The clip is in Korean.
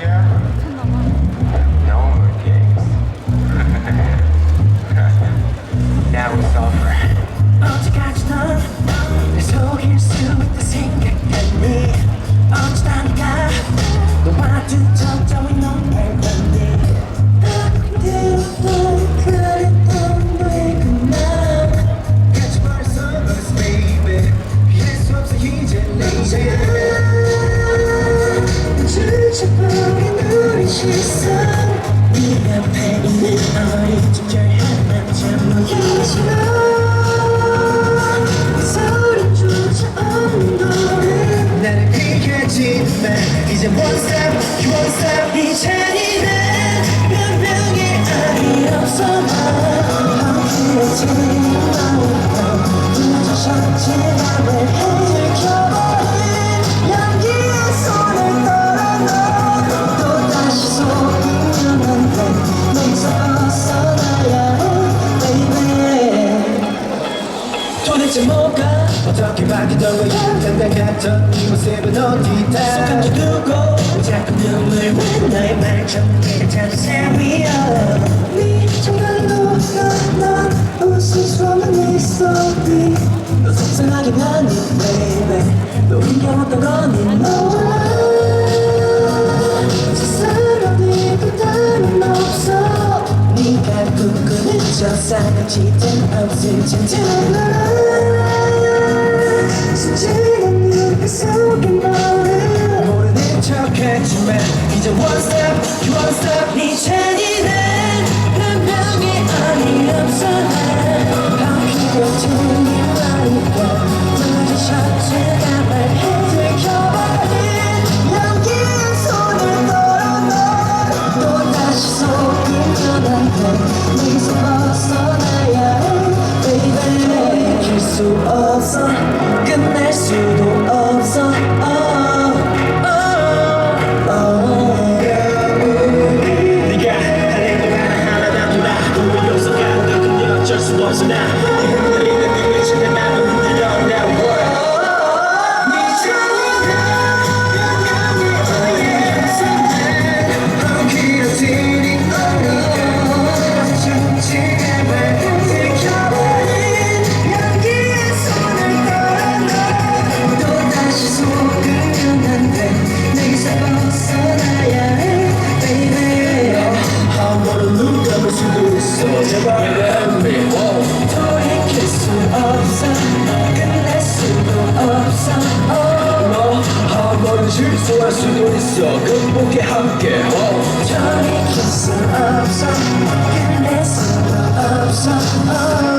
care. 이제 one step you one step 없어 속이면 안돼 너에서 벗어나야 해 baby 도대체 뭐가 어떻게 바뀌던 거야 당당했던 이 모습은 어디다 속한지 두고 자꾸 눈물 왜 너의 말처럼 찾아 위어 네 정말로 난 웃을 수 없는 이 소리 너 속상하게 가니 baby. 너 힘겨웠던 거니? 너와 세상 어디 그다는 없어. 네가 꿈꾸는 저 사각지대는 없을 텐데 순진한 눈빛 속에 너를 모르는 척했지만 이제 one you 변명이 아니 없어 바뀌어진 이 실수할 수도 있어. 극복해 함께. oh.